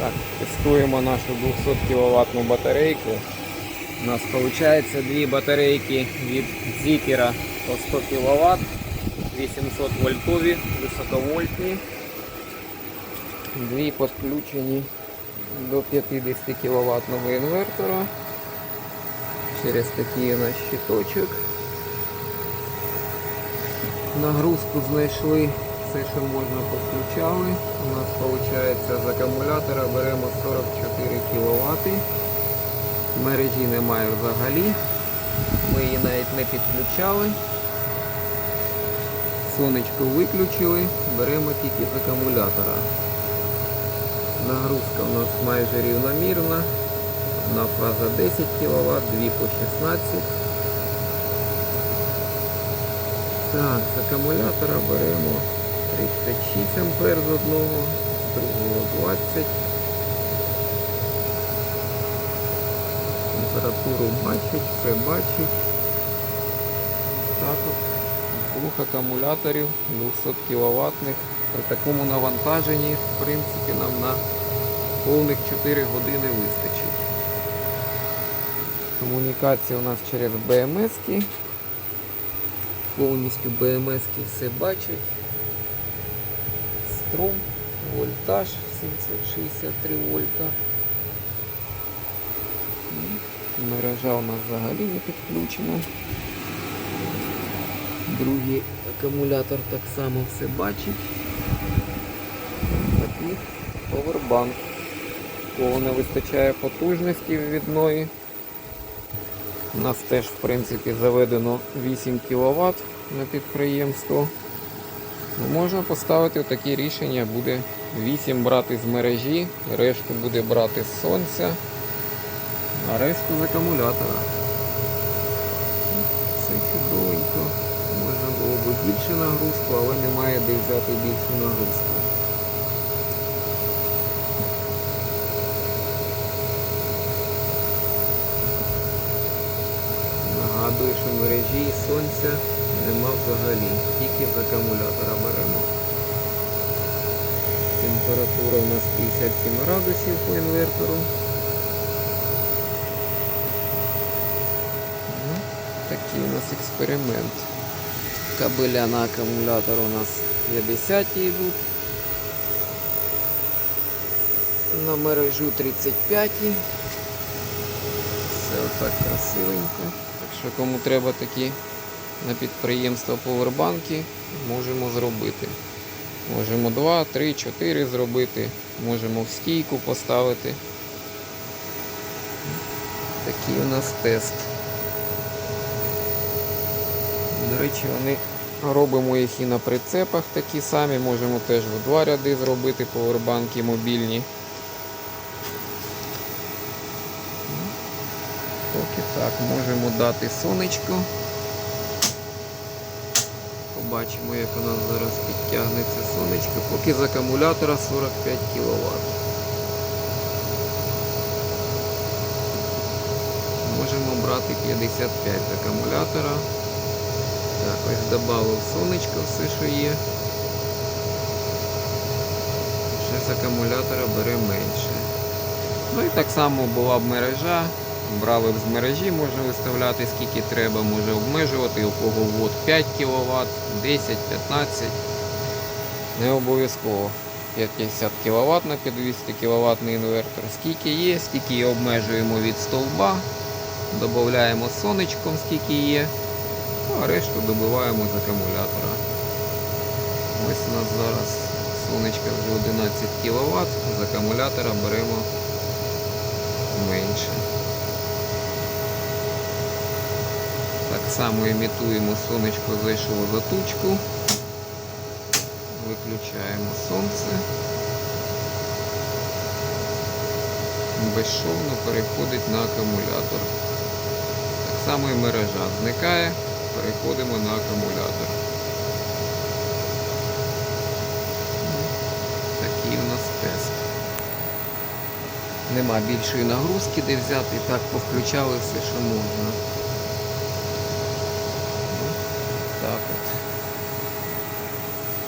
Так, тестуємо нашу 200 кВт батарейку. У нас виходить дві батарейки від Zikera по 100 кВт, 800 вольтові, високовольтні. Дві підключені до 50 кВт інвертора. Через такий у нас щиточок. Нагрузку знайшли, все, що можна, підключали. У нас виходить з акумулятора беремо 44 кВт. Мережі немає взагалі. Ми її навіть не підключали. Сонечко виключили, беремо тільки з акумулятора. Нагрузка у нас майже рівномірна. Одна фаза 10 кВт, дві по 16 Так, з акумулятора беремо 36 ампер з одного, з другого 20. Температуру бачить, все бачить. Так от, двох акумуляторів 200 кВт. При такому навантаженні, в принципі, нам на повних 4 години вистачить. Комунікація у нас через БМС. -ки. Повністю БМС все бачить. Струм, вольтаж 763 вольта. Мережа у нас взагалі не підключена. Другий акумулятор так само все бачить. Такий повербанк. Кого не вистачає потужності відної. У нас теж в принципі заведено 8 кВт на підприємство. Ну, Можна поставити таке рішення, буде 8 брати з мережі, решту буде брати з сонця, а решту з акумулятора. Все чудовенько. Можна було б більше нагрузку, але немає де взяти більшу нагрузку. Нагадую, що мережі і сонця нема взагалі, тільки з акумулятора беремо. Температура у нас 57 градусів по інвертору. Ну, такий у нас експеримент. Кабеля на акумулятор у нас 50 йдуть. На мережу 35. Все отак красивенько. Так що кому треба такі на підприємство повербанки, можемо зробити. Можемо 2, 3, 4 зробити, можемо в стійку поставити. Такий у нас тест. До речі, вони робимо їх і на прицепах такі самі, можемо теж в два ряди зробити повербанки мобільні. Поки так, можемо дати сонечко. Побачимо, як у нас зараз підтягнеться сонечко, поки з акумулятора 45 кВт. Можемо брати 55 з акумулятора. Так, ось додав сонечко все, що є. Ще з акумулятора бере менше. Ну і так само була б мережа. Брали з мережі, можна виставляти скільки треба, може обмежувати, у кого ввод 5 кВт, 10, 15. Не обов'язково 50 кВт на 200 кВт інвертор. Скільки є, стільки і обмежуємо від стовба, додаємо сонечком, скільки є, ну, а решту добиваємо з акумулятора. Ось у нас зараз сонечка вже 11 кВт, з акумулятора беремо менше. Так само імітуємо сонечко зайшло за тучку. Виключаємо сонце. Безшовно переходить на акумулятор. Так само і мережа зникає, переходимо на акумулятор. Такий у нас тест. Нема більшої нагрузки, де взяти, так повключали все, що можна.